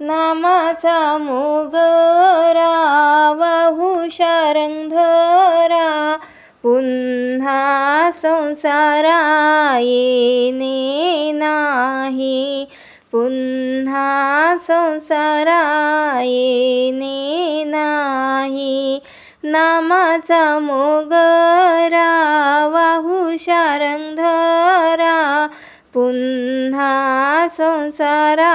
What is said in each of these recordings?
नामाचा मोगरा वाहू शारंगधरा पुन्हा संसारा येणे नाही. पुन्हा संसारा येणे नाही. नामाचा मोगरा वाहू शारंगधरा पुन्हा संसारा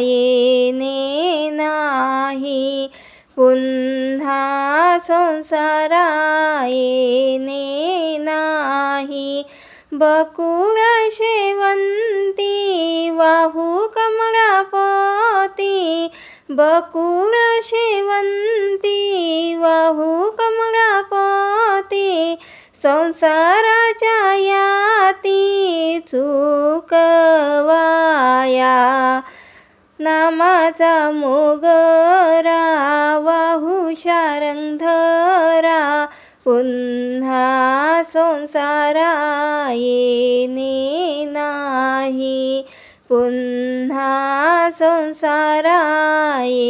येणे नाही पुन्हा संसारा येणे नाही बकुळ शेवंती वाहू कमळापती बकुळ शेवंती वाहू कमळापती संसाराच्या याती चुकवाया. नामाचा मोगरा वाहू शारंगधरा पुन्हा संसारा येणे नाही पुन्हा संसारा ये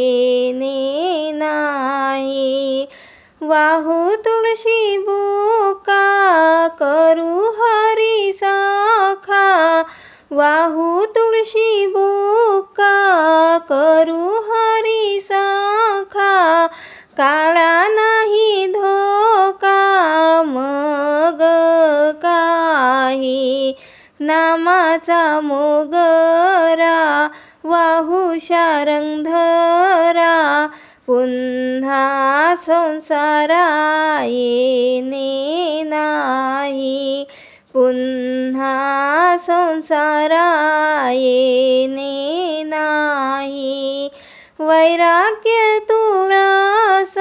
करू हरी सखा काळा नाही धोका मग काही नामाचा मोगरा. वाहू शारंगधरा पुन्हा संसारा येणे नाही. पुन्हा संसारा येणे नाही वैराग्य तुळस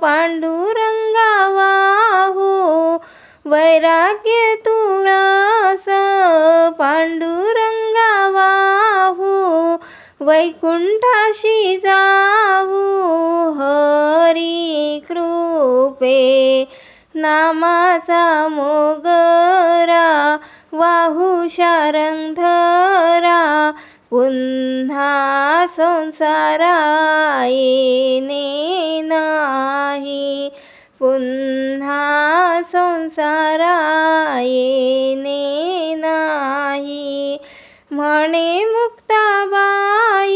पांडुरंगा वाहू वैराग्य तुळस पांडुरंगा वाहू वैकुंठाशी जाऊ हरी कृपे. नामाचा मोगरा वाहू शारंगधरा पुन्हा संसारा येणे नाही पुन्हा संसारा येणे नाही म्हणे मुक्ताबाई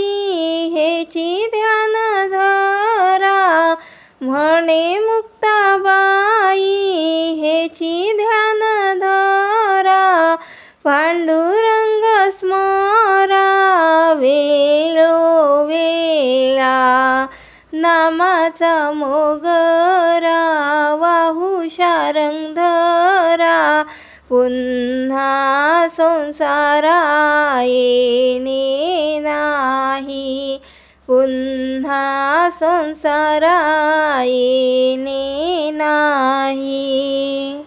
हेची ध्यान धरा म्हणे मुक्ताबाई नामाचा मोगरा वाहू शारंगधरा पुन्हा संसारा येणे नाही. पुन्हा संसारा येणे नाही.